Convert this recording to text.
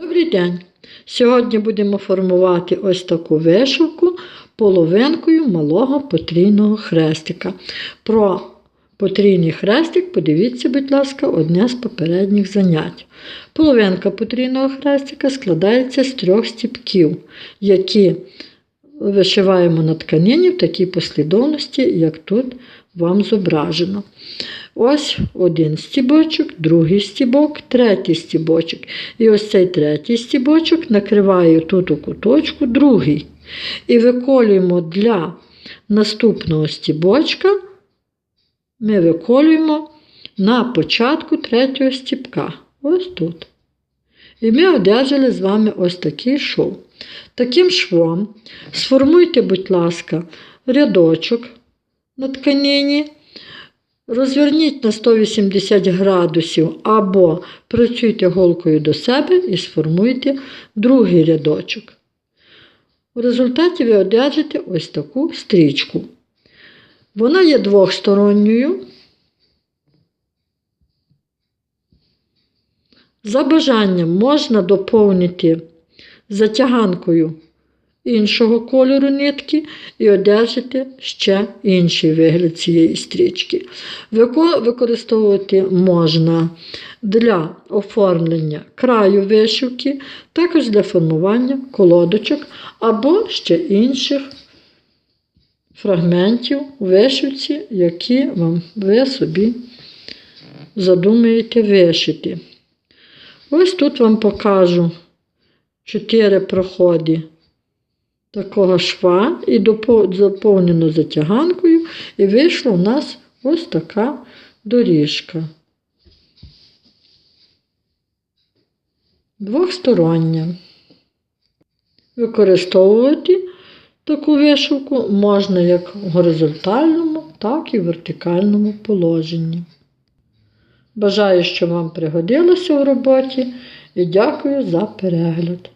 Добрий день! Сьогодні будемо формувати ось таку вишивку половинкою малого потрійного хрестика. Про потрійний хрестик подивіться, будь ласка, одне з попередніх занять. Половинка потрійного хрестика складається з трьох стіпків, які вишиваємо на тканині в такій послідовності, як тут вам зображено. Ось один стібочок, другий стібок, третій стібочок. І ось цей третій стібочок накриваю тут у куточку другий. І виколюємо для наступного стібочка, ми виколюємо на початку третього стібка. Ось тут. І ми одержали з вами ось такий шов. Таким швом сформуйте, будь ласка, рядочок на тканині. Розверніть на 180 градусів або працюйте голкою до себе і сформуйте другий рядочок. У результаті ви одержите ось таку стрічку. Вона є двохсторонньою. За бажанням можна доповнити затяганкою іншого кольору нитки і одержите ще інший вигляд цієї стрічки. Вико- Використовувати можна для оформлення краю вишивки, також для формування колодочок або ще інших фрагментів вишивці, які вам ви собі задумаєте вишити. Ось тут вам покажу чотири проходи такого шва і заповнено затяганкою, і вийшла у нас ось така доріжка. Двохстороння. Використовувати таку вишивку можна як в горизонтальному, так і в вертикальному положенні. Бажаю, що вам пригодилося в роботі і дякую за перегляд.